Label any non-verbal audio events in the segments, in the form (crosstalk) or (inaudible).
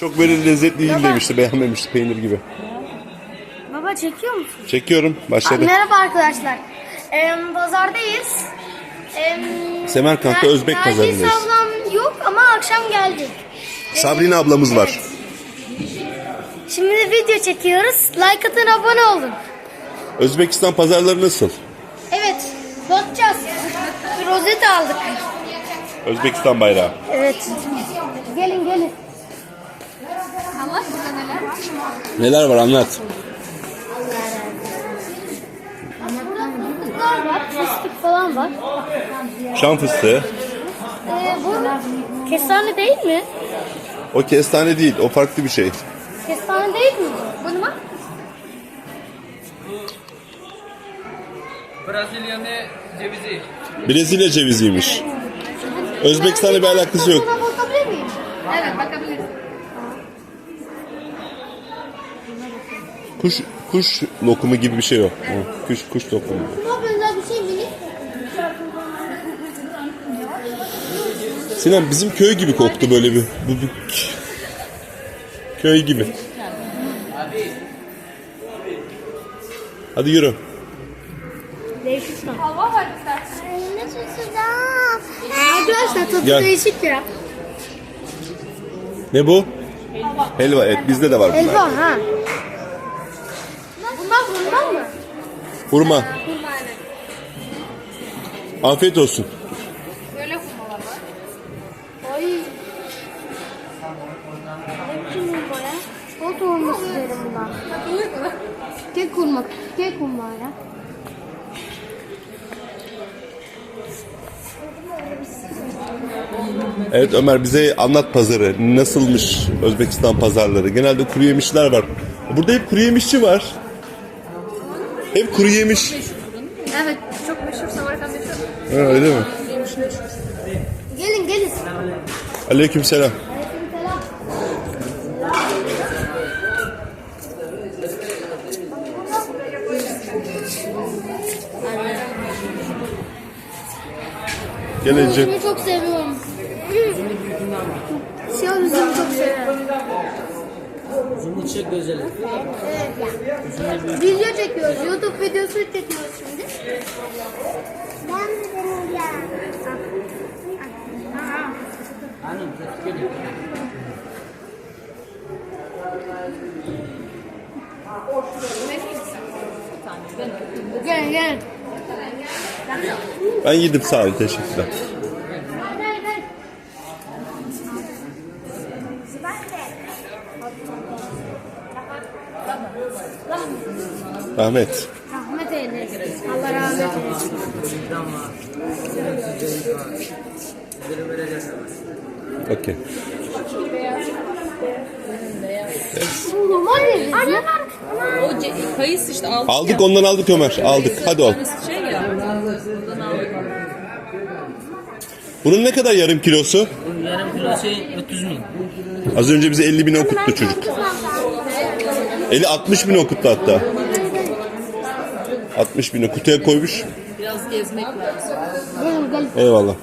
Çok böyle lezzetli değil demişti, beğenmemişti peynir gibi. Baba çekiyor musun? Çekiyorum, başladı. Merhaba arkadaşlar. Ee, pazardayız. Ee, Semerkant'ta Özbek Nergis pazarındayız. ablam yok ama akşam geldi. Sabrina ablamız var. Şimdi de video çekiyoruz. Like atın abone olun. Özbekistan pazarları nasıl? Evet. Bakacağız. Bir rozet aldık. Özbekistan bayrağı. Evet. Gelin gelin. Neler var anlat. Fıstıklar var. Fıstık falan var. Şam fıstığı. Ee, bu kestane değil mi? O kestane değil, o farklı bir şey. Kestane değil mi? Bunu mu? Brezilya ne cevizi. Brezilya ceviziymiş. Özbekistan'la bir alakası yok. Buna bakabilir miyim? Evet bakabiliriz. Kuş kuş lokumu gibi bir şey. O, Kuş kuş lokumu. Bir şey? Sinan bizim köy gibi koktu böyle bir. Bu, bu köy gibi. Hadi yürü. Ne. Arkadaşlar tadı Gel. değişik ya. Ne bu? Helva. evet bizde de var bunlar. Elva ha. Bundan mı? Hurma. Afiyet olsun. Böyle hurmalar var. Ay. Ne biçim hurma ya? Çikolata hurması derim buna. Kek hurma. Kek hurma ya. Evet Ömer bize anlat pazarı. Nasılmış Özbekistan pazarları? Genelde kuru yemişler var. Burada hep kuru yemişçi var. Hep kuru yemiş. Evet çok meşhur Samarkand meşhur. Ha, öyle mi? Gelin gelin. Aleykümselam. Gel Ece. Bunu çok seviyorum. Siyah üzümü çok seviyorum. Bunun içi güzel. Video çekiyoruz. YouTube videosu çekiyoruz şimdi. Ben de deneyeceğim. Hanım geliyor. Gelin gelin. Ben yedim sağ ol. Teşekkürler. Ahmet. Rahmet eylesin. Allah rahmet eylesin. Okey. Ya. O ce- kayısı işte aldık. Aldık ondan aldık Ömer. Aldık. Hadi ol. Tanesi şey ya. Buradan aldık. Bunun ne kadar yarım kilosu? Bunun yarım kilosu 300 bin. Az önce bize 50 bin okuttu çocuk. 50 60 bin okuttu hatta. 60 bin kutuya koymuş. Biraz gezmek lazım. Eyvallah.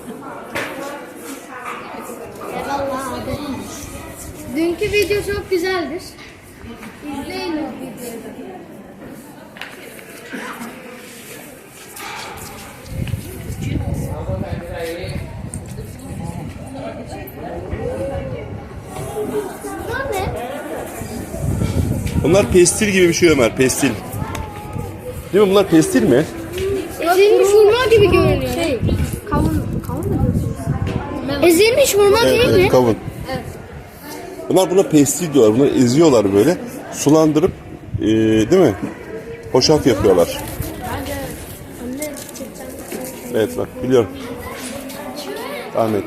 Eyvallah abi. Dünkü video çok güzeldir. İzleyin o videoyu. Bunlar pestil gibi bir şey Ömer. Pestil. Değil mi bunlar pestil mi? Ezilmiş hurma gibi görünüyor. Şey, kavun, kavun mu diyorsunuz? Ezilmiş hurma Evet, değil mi? evet kavun. Bunlar buna pestil diyorlar. Bunları eziyorlar böyle. Sulandırıp eee, değil mi? Hoşaf yapıyorlar. Evet bak biliyorum. Ahmet.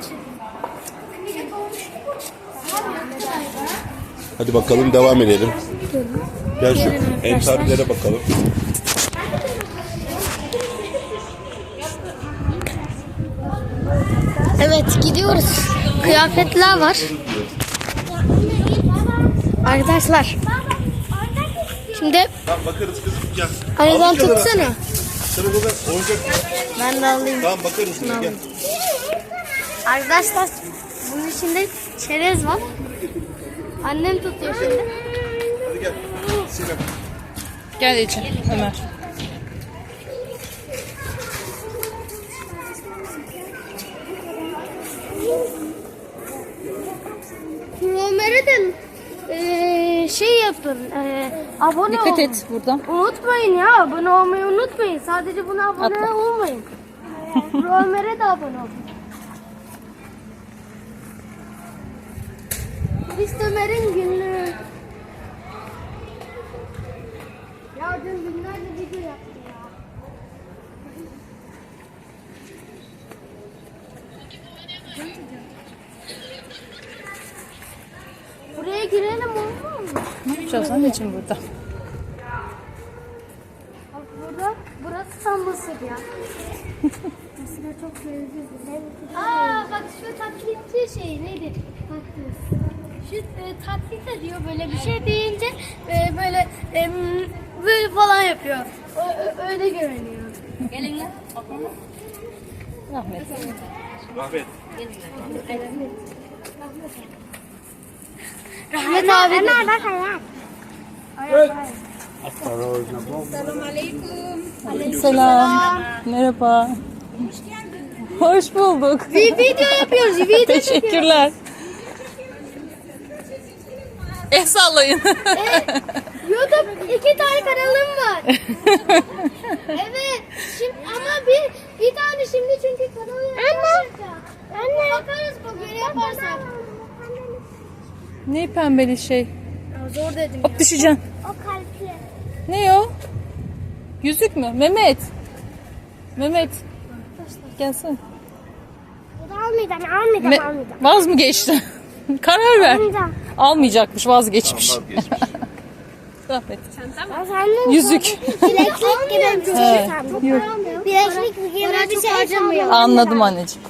Hadi bakalım devam edelim. Gel şu entarilere bakalım. Evet gidiyoruz. Kıyafetler var. Arkadaşlar. Şimdi Tamam bakarız kızım gel. aradan tutsana. Sana burada oyuncak. Ben de alayım. Tamam bakarız kızım gel. Arkadaşlar bunun içinde çerez var. Annem tutuyor şimdi. Hadi gel. Sinem. Gel Ece, Ömer. Yapın. eee, abone Dikkat olun. et buradan. Unutmayın ya abone olmayı unutmayın. Sadece buna abone Atla. olmayın. (laughs) Ömer'e de abone olun. Biz Ömer'in günlüğü. Ya dün günlerce video yaptım ya. Buraya girelim olur mu? Yapacağız anneciğim burada? Burada, burası tam Mısır ya. (laughs) Mısır'a çok benziyor. Aa bak şu taklitçi şey neydi? Taklit. Şu e, taklit ediyor böyle bir şey deyince e, böyle e, böyle falan yapıyor. O, ö- öyle görünüyor. Gelin lan. Rahmet. Rahmet. Rahmet abi. Ömer bak Selam. Merhaba. Hoş bulduk. Video yapıyoruz. Video (laughs) Teşekkürler. El sallayın. YouTube iki tane kanalım var. evet. Şimdi ama bir bir tane şimdi çünkü kanalı Anne. Anne. Bakarız bugün yaparsak. ne pembeli şey? Zor dedim Hop düşeceksin. O kalpli. Ne o? Yüzük mü? Mehmet. Mehmet. Gelsin. Almayacağım, almayacağım, Me- almayacağım. vaz mı geçti? (laughs) Karar ver. Almayacağım. Almayacakmış vazgeçmiş. Vazgeçmiş. (laughs) Rahmet. Ben senden Yüzük. bileklik gibi bir şey sandım. Bileklik gibi bir şey sandım. Anladım anneciğim.